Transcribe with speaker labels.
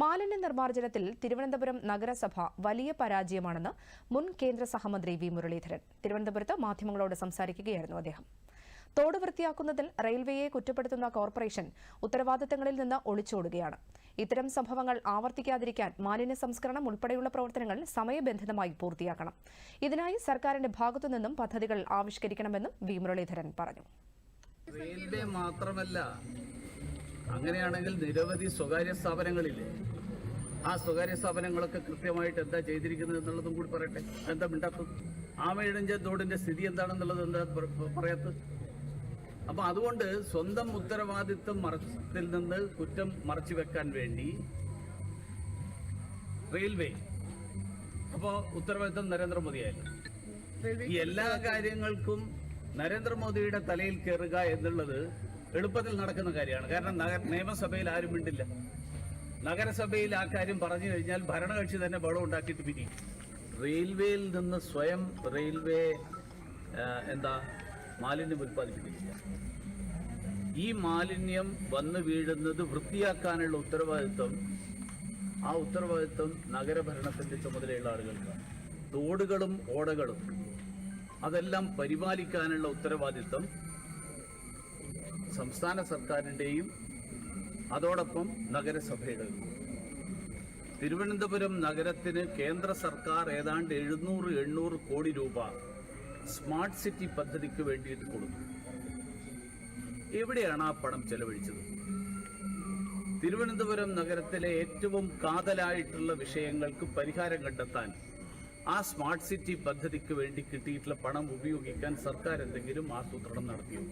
Speaker 1: മാലിന്യ നിർമ്മാർജ്ജനത്തിൽ തിരുവനന്തപുരം നഗരസഭ വലിയ പരാജയമാണെന്ന് മുൻ കേന്ദ്ര സഹമന്ത്രി വി മുരളീധരൻ തിരുവനന്തപുരത്ത് മാധ്യമങ്ങളോട് സംസാരിക്കുകയായിരുന്നു അദ്ദേഹം തോട് വൃത്തിയാക്കുന്നതിൽ റെയിൽവേയെ കുറ്റപ്പെടുത്തുന്ന കോർപ്പറേഷൻ ഉത്തരവാദിത്തങ്ങളിൽ നിന്ന് ഒളിച്ചോടുകയാണ് ഇത്തരം സംഭവങ്ങൾ ആവർത്തിക്കാതിരിക്കാൻ മാലിന്യ സംസ്കരണം ഉൾപ്പെടെയുള്ള പ്രവർത്തനങ്ങൾ സമയബന്ധിതമായി പൂർത്തിയാക്കണം ഇതിനായി സർക്കാരിന്റെ ഭാഗത്തുനിന്നും പദ്ധതികൾ ആവിഷ്കരിക്കണമെന്നും വി മുരളീധരൻ പറഞ്ഞു
Speaker 2: റെയിൽവേ മാത്രമല്ല അങ്ങനെയാണെങ്കിൽ നിരവധി സ്വകാര്യ സ്ഥാപനങ്ങളില്ലേ ആ സ്വകാര്യ സ്ഥാപനങ്ങളൊക്കെ കൃത്യമായിട്ട് എന്താ ചെയ്തിരിക്കുന്നത് എന്നുള്ളതും കൂടി പറയട്ടെ എന്താ മിണ്ടാത്തത് ആമയിഴഞ്ച തോടിന്റെ സ്ഥിതി എന്താണെന്നുള്ളത് എന്താ പറയാത്ത അപ്പൊ അതുകൊണ്ട് സ്വന്തം ഉത്തരവാദിത്വം മറച്ചിൽ നിന്ന് കുറ്റം മറച്ചു വെക്കാൻ വേണ്ടി റെയിൽവേ അപ്പോൾ ഉത്തരവാദിത്വം നരേന്ദ്രമോദിയായിരുന്നു ഈ എല്ലാ കാര്യങ്ങൾക്കും നരേന്ദ്രമോദിയുടെ തലയിൽ കയറുക എന്നുള്ളത് എളുപ്പത്തിൽ നടക്കുന്ന കാര്യമാണ് കാരണം നഗര നിയമസഭയിൽ ആരും മിണ്ടില്ല നഗരസഭയിൽ ആ കാര്യം പറഞ്ഞു കഴിഞ്ഞാൽ ഭരണകക്ഷി തന്നെ ബഹളം ഉണ്ടാക്കിയിട്ട് പിരിയും റെയിൽവേയിൽ നിന്ന് സ്വയം റെയിൽവേ എന്താ മാലിന്യം ഉൽപ്പാദിപ്പിക്കുന്നില്ല ഈ മാലിന്യം വന്ന് വീഴുന്നത് വൃത്തിയാക്കാനുള്ള ഉത്തരവാദിത്വം ആ ഉത്തരവാദിത്വം നഗരഭരണത്തിന്റെ ചുമതലയുള്ള ആളുകൾക്കാണ് തോടുകളും ഓടകളും അതെല്ലാം പരിപാലിക്കാനുള്ള ഉത്തരവാദിത്വം സംസ്ഥാന സർക്കാരിൻ്റെയും അതോടൊപ്പം നഗരസഭയുടെയും തിരുവനന്തപുരം നഗരത്തിന് കേന്ദ്ര സർക്കാർ ഏതാണ്ട് എഴുന്നൂറ് എണ്ണൂറ് കോടി രൂപ സ്മാർട്ട് സിറ്റി പദ്ധതിക്ക് വേണ്ടിയിട്ട് കൊടുത്തു എവിടെയാണ് ആ പണം ചെലവഴിച്ചത് തിരുവനന്തപുരം നഗരത്തിലെ ഏറ്റവും കാതലായിട്ടുള്ള വിഷയങ്ങൾക്ക് പരിഹാരം കണ്ടെത്താൻ ആ സ്മാർട്ട് സിറ്റി പദ്ധതിക്ക് വേണ്ടി കിട്ടിയിട്ടുള്ള പണം ഉപയോഗിക്കാൻ സർക്കാർ എന്തെങ്കിലും ആസൂത്രണം നടത്തിയോ